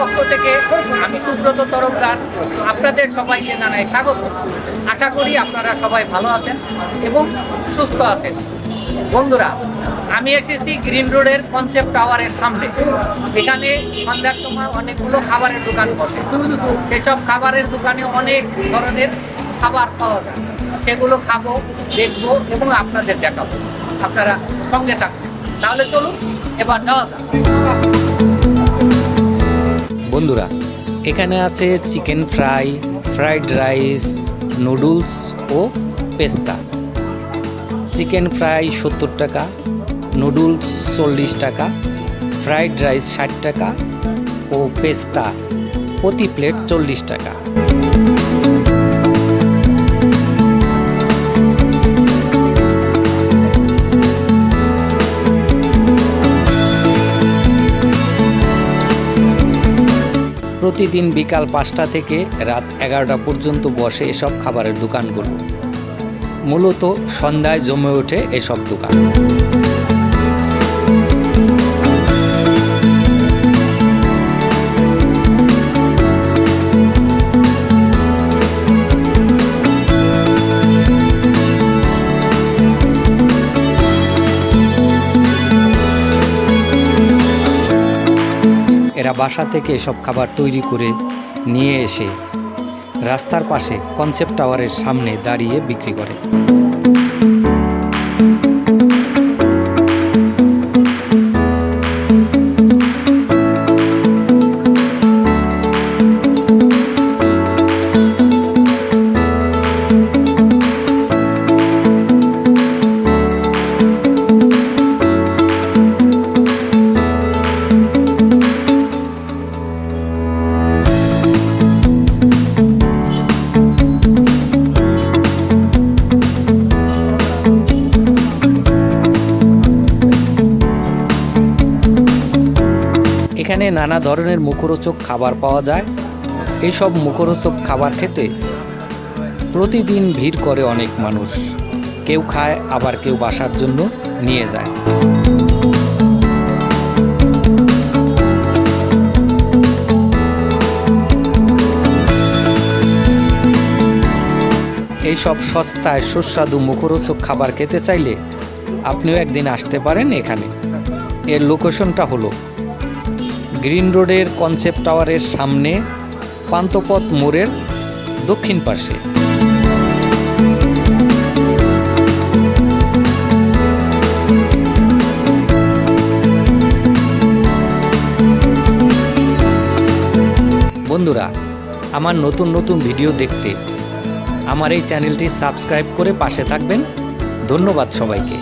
পক্ষ থেকে আমি সুব্রত তরফদার আপনাদের সবাইকে জানাই স্বাগত। আশা করি আপনারা সবাই ভালো আছেন এবং সুস্থ আছেন। বন্ধুরা, আমি এসেছি গ্রিন রোডের কনসেপ্ট টাওয়ারের সামনে। এখানে সন্ধ্যার সময় অনেকগুলো খাবারের দোকান বসে। সেসব খাবারের দোকানে অনেক ধরনের খাবার পাওয়া যায়। সেগুলো খাব, দেখব এবং আপনাদের দেখাবো। আপনারা সঙ্গে থাকবেন তাহলে চলুন, এবার যাওয়া যাক। বন্ধুরা, এখানে আছে chicken fry, fried rice, noodles ও পেস্তা। চিকেন ফ্রাই সত্তর টাকা, নুডলস চল্লিশ টাকা, ফ্রাইড রাইস ষাট টাকা ও পেস্তা প্রতি প্লেট চল্লিশ টাকা। প্রতিদিন বিকাল পাঁচটা থেকে রাত এগারোটা পর্যন্ত বসে এসব খাবারের দোকানগুলো। মূলত সন্ধ্যায় জমে ওঠে এসব দোকান। এরা বাসা থেকে এসব খাবার তৈরি করে নিয়ে এসে রাস্তার পাশে কনসেপ্ট টাওয়ারের সামনে দাঁড়িয়ে বিক্রি করে। এখানে নানা ধরনের মুখরোচক খাবার পাওয়া যায়। এইসব মুখরোচক খাবার খেতে প্রতিদিন ভিড় করে অনেক মানুষ। কেউ খায়, আবার কেউ বাসার জন্য নিয়ে যায়। এইসব সস্তায় সুস্বাদু মুখরোচক খাবার খেতে চাইলে আপনিও একদিন আসতে পারেন এখানে। এর লোকেশনটা হলো গ্রিন রোডের কনসেপ্ট টাওয়ারের সামনে পান্তপথ মোড়ের দক্ষিণ পাশে। বন্ধুরা, আমার নতুন নতুন ভিডিও দেখতে আমার এই চ্যানেলটি সাবস্ক্রাইব করে পাশে থাকবেন। ধন্যবাদ সবাইকে।